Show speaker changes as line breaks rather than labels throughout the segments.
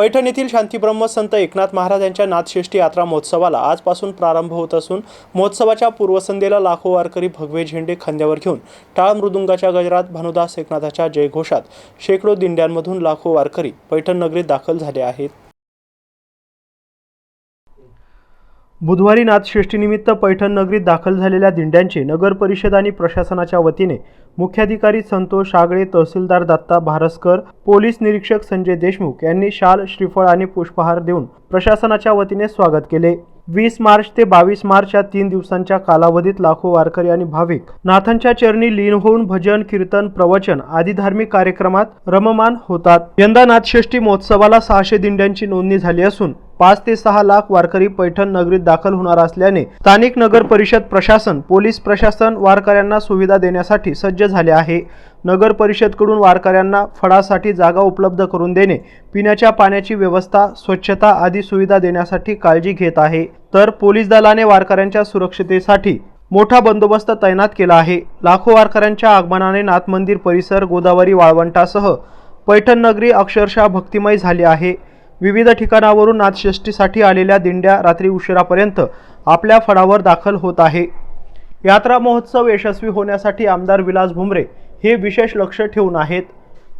पैठण येथील शांतीब्रह्म संत एकनाथ महाराज यांच्या नाथषष्ठी यात्रा महोत्सवाला आजपासून प्रारंभ होत असून महोत्सवाच्या पूर्वसंध्येला लाखो वारकरी भगवे झेंडे खांद्यावर घेऊन टाळ मृदुंगाच्या गजरात भानुदास एकनाथाच्या जयघोषात शेकडो दिंड्यांमधून लाखो वारकरी पैठण नगरीत दाखल झाले आहेत. बुधवारी नाथषष्ठीनिमित्त पैठण नगरीत दाखल झालेल्या दिंड्यांचे नगर परिषद आणि प्रशासनाच्या वतीने मुख्याधिकारी संतोष आगळे तहसीलदार दत्ता भारसकर पोलीस निरीक्षक संजय देशमुख यांनी शाल श्रीफळ आणि पुष्पहार देऊन प्रशासनाच्या वतीने स्वागत केले. वीस मार्च ते बावीस मार्च या तीन दिवसांच्या कालावधीत लाखो वारकरी आणि भाविक नाथांच्या चरणी लीन होऊन भजन कीर्तन प्रवचन आदी धार्मिक कार्यक्रमात रममान होतात. यंदा नाथषष्ठी महोत्सवाला सहाशे दिंड्यांची नोंदणी झाली असून पाच ते सहा लाख वारकरी पैठण नगरीत दाखल होणार असल्याने स्थानिक नगर परिषद प्रशासन पोलीस प्रशासन वारकऱ्यांना सुविधा देण्यासाठी सज्ज झाले आहे. नगर परिषदकडून वारकऱ्यांना फळासाठी जागा उपलब्ध करून देणे पिण्याच्या पाण्याची व्यवस्था स्वच्छता आदी सुविधा देण्यासाठी काळजी घेत आहे. तर पोलीस दलाने वारकऱ्यांच्या सुरक्षितेसाठी मोठा बंदोबस्त तैनात केला आहे. लाखो वारकऱ्यांच्या आगमनाने नाथ मंदिर परिसर गोदावरी वाळवंटासह पैठण नगरी अक्षरशः भक्तिमय झाली आहे. विविध ठिकाणावरून नाथषष्ठीसाठी आलेल्या दिंड्या रात्री उशिरापर्यंत आपल्या फळावर दाखल होत आहे. यात्रा महोत्सव यशस्वी होण्यासाठी आमदार विलास भुमरे हे विशेष लक्ष ठेवून आहेत.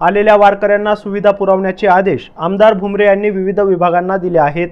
आलेल्या वारकऱ्यांना सुविधा पुरवण्याचे आदेश आमदार भुमरे यांनी विविध विभागांना दिले आहेत.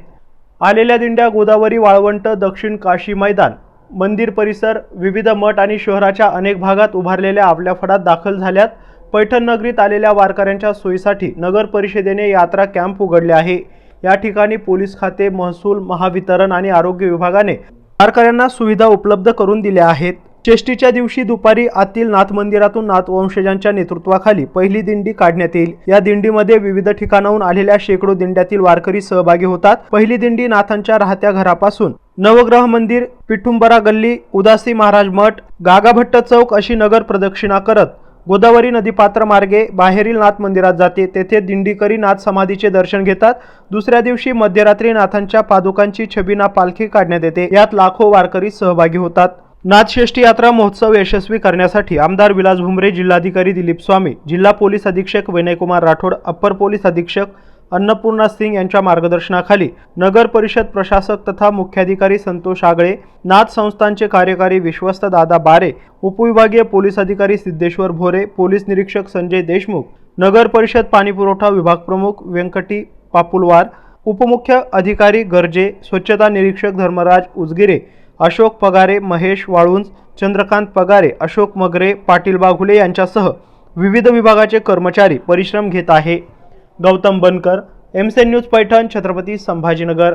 आलेल्या दिंड्या गोदावरी वाळवंट दक्षिण काशी मैदान मंदिर परिसर विविध मठ आणि शहराच्या अनेक भागात उभारलेल्या आपल्या फडात दाखल झाल्यात. पैठण नगरीत आलेल्या वारकऱ्यांच्या सोयीसाठी नगर परिषदेने यात्रा कॅम्प उघडले आहे. या ठिकाणी पोलीस खाते महसूल महावितरण आणि आरोग्य विभागाने वारकऱ्यांना सुविधा उपलब्ध करून दिल्या आहेत. चेष्टीच्या दिवशी दुपारी आतील नाथ मंदिरातून नाथवंशजांच्या नेतृत्वाखाली पहिली दिंडी काढण्यात येईल. या दिंडीमध्ये विविध ठिकाणाहून आलेल्या शेकडो दिंड्यातील वारकरी सहभागी होतात. पहिली दिंडी नाथांच्या राहत्या घरापासून नवग्रह मंदिर पिठुंबरा गल्ली उदासी महाराज मठ गागाभट्ट चौक अशी नगर प्रदक्षिणा करत गोदावरी नदीपात्र मार्गे बाहेरील नाथ मंदिरात जाते. तेथे दिंडीकरी नाथ समाधीचे दर्शन घेतात. दुसऱ्या दिवशी मध्यरात्री नाथांच्या पादुकांची छबिना पालखी काढण्यात येते. यात लाखो वारकरी सहभागी होतात. नाथषष्ठी यात्रा महोत्सव यशस्वी करण्यासाठी आमदार विलास भुमरे जिल्हाधिकारी दिलीप स्वामी जिल्हा पोलीस अधीक्षक विनयकुमार राठोड अप्पर पोलीस अधीक्षक अन्नपूर्णा सिंग यांच्या मार्गदर्शनाखाली नगर परिषद प्रशासक तथा मुख्याधिकारी संतोष आगळे नाथ संस्थांचे कार्यकारी विश्वस्त दादा बारे उपविभागीय पोलीस अधिकारी सिद्धेश्वर भोरे पोलीस निरीक्षक संजय देशमुख नगर परिषद पाणीपुरवठा विभाग प्रमुख व्यंकटी पापुलवार उपमुख्य अधिकारी गर्जे स्वच्छता निरीक्षक धर्मराज उजगिरे अशोक पगारे महेश वाळुंज चंद्रकांत पगारे अशोक मगरे पाटील बाघुले यांच्यासह विविध विभागाचे कर्मचारी परिश्रम घेत आहे. गौतम बनकर एमसेन न्यूज पैठण छत्रपती संभाजीनगर.